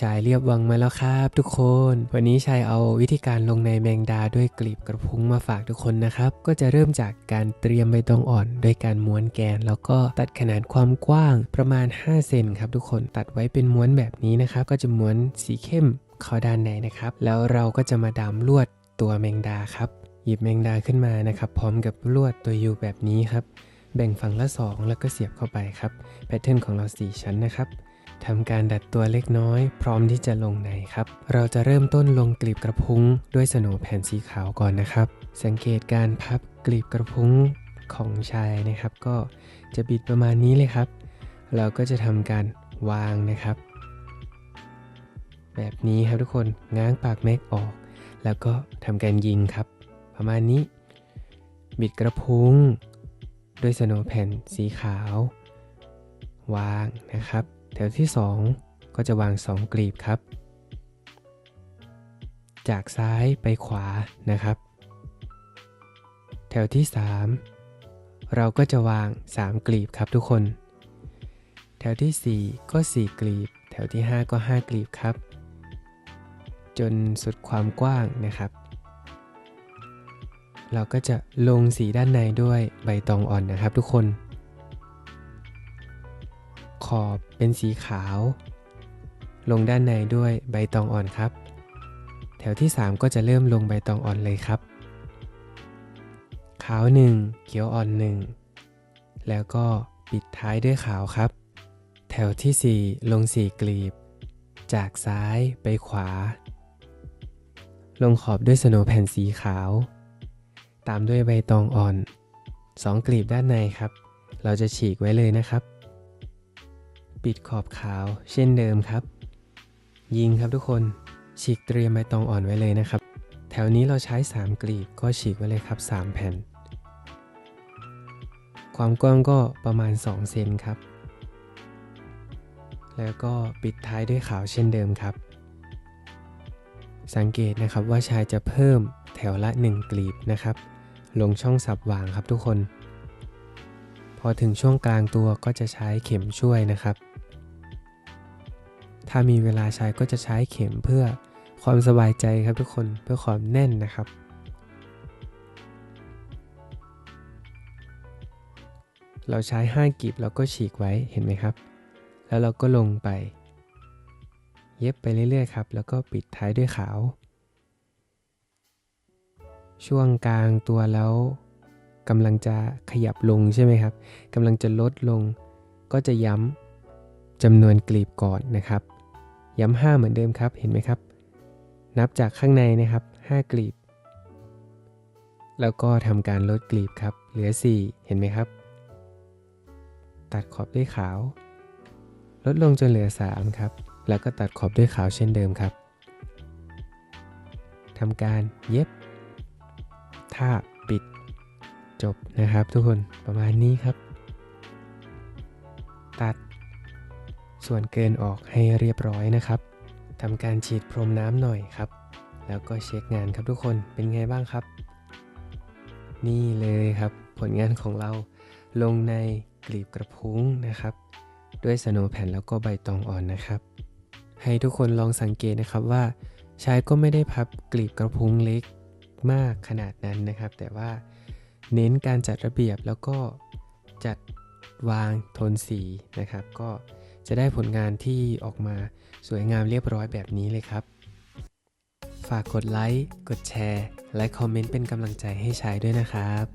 ชายเรียบวังมาแล้วครับ ทุกคน วันนี้ชายเอาวิธีการลงในแมงดาด้วยกลีบกระพุ้งมาฝากทุกคนนะครับ ก็จะเริ่มจากการเตรียมใบตองอ่อน โดยการม้วนแกน แล้วก็ตัดขนาดความกว้างประมาณ 5 เซนครับทุกคนตัดไว้เป็นม้วนแบบนี้นะครับ ก็จะม้วนสีเข้มเข้าด้านในนะครับ แล้วเราก็จะมาดามลวดตัวแมงดาครับ หยิบแมงดาขึ้นมานะครับ พร้อมกับลวดตัวยูแบบนี้ครับ แบ่งฝั่งละ 2 แล้วก็เสียบเข้าไปครับ แพทเทิร์นของเรา 4 ชั้นนะครับ ทำการดัดตัวเล็กน้อย พร้อมที่จะลงในครับ เราจะเริ่มต้นลงกลีบกระพุ้งด้วยสโหนแผ่นสีขาวก่อนนะครับ สังเกตการพับกลีบกระพุ้งของชายนะครับ ก็จะบิดประมาณนี้เลยครับ เราก็จะทำการวางนะครับ แบบนี้ครับทุกคนง้างปากแม็กออก แล้วก็ทำการยิงครับ ประมาณนี้ บิดกระพุ้ง ด้วยสโนว์แผ่นสีขาว วางนะครับ แถวที่ 2 ก็จะวาง 2 กลีบครับ จากซ้ายไปขวานะครับ แถวที่ 3 เราก็จะวาง 3 กลีบครับทุกคน แถวทีสี่ 4 ก็ 4 กลีบ แถวที่ 5 ก็ 5 กลีบครับ จนสุดความกว้างนะครับเราก็จะลงสีด้านในด้วยใบตองอ่อนนะครับทุกคน ขอบเป็นสีขาว ลงด้านในด้วยใบตองอ่อนครับ แถวที่ 3 ก็จะเริ่มลงใบตองอ่อนเลยครับ ขาว 1 เขียวอ่อน 1 แล้วก็ปิดท้ายด้วยขาวครับ แถวที่ 4 ลงสีกลีบ จากซ้ายไปขวา ลงขอบด้วยสโนแผ่นสีขาว ตามด้วยใบตองอ่อน 2 กลีบด้านในครับ เราจะฉีกไว้เลยนะครับ ปิดขอบขาวเช่นเดิมครับ ยิงครับทุกคนฉีกเตรียมใบตองอ่อนไว้เลยนะครับ แถวนี้เราใช้ 3 กลีบก็ฉีกไว้เลยครับ 3 แผ่น ความกว้างก็ประมาณ 2 เซนครับ แล้วก็ปิดท้ายด้วยขาวเช่นเดิมครับ สังเกตนะครับว่าชายจะเพิ่มแถวละ 1 กลีบนะครับ ลงช่องสับวางครับทุกคน พอถึงช่วงกลางตัวก็จะใช้เข็มช่วยนะครับ ถ้ามีเวลาใช้ก็จะใช้เข็มเพื่อความสบายใจครับทุกคนเพื่อความแน่นนะครับ เราใช้5กลีบแล้วก็ฉีกไว้เห็นไหมครับ แล้วเราก็ลงไป เย็บไปเรื่อยๆครับ แล้วก็ปิดท้ายด้วยขาว ช่วงกลางตัวแล้วกำลังจะขยับลงใช่ไหมครับกำลังจะลดลง ก็จะย้ำจำนวนกลีบก่อนนะครับ ย้ำ5เหมือนเดิมครับเห็นไหมครับ นับจากข้างในนะครับ 5 กลีบ แล้วก็ทำการลดกลีบครับ เหลือ 4 เห็นไหมครับ ตัดขอบด้วยขาว ลดลงจนเหลือ 3 ครับ แล้วก็ตัดขอบด้วยขาวเช่นเดิมครับทำการเย็บท่าปิดจบนะครับทุกคนประมาณนี้ครับ ส่วนเกินออกให้เรียบร้อยนะครับทำการฉีดพรมน้ำหน่อยครับ แล้วก็เช็คงานครับทุกคนเป็นไงบ้างครับ นี่เลยครับผลงานของเราลงในกลีบกระพุ้งนะครับ ด้วยสโนว์แผ่นแล้วก็ใบตองอ่อนนะครับ ให้ทุกคนลองสังเกตนะครับว่าชายก็ไม่ได้พับกลีบกระพุ้งเล็กมากขนาดนั้นนะครับ แต่ว่าเน้นการจัดระเบียบแล้วก็จัดวางโทนสีนะครับ ก็ จะได้ผลงานที่ออกมาสวยงามเรียบร้อยแบบนี้เลยครับ ฝากกดไลค์ กดแชร์ และคอมเมนต์เป็นกำลังใจให้ชายด้วยนะครับ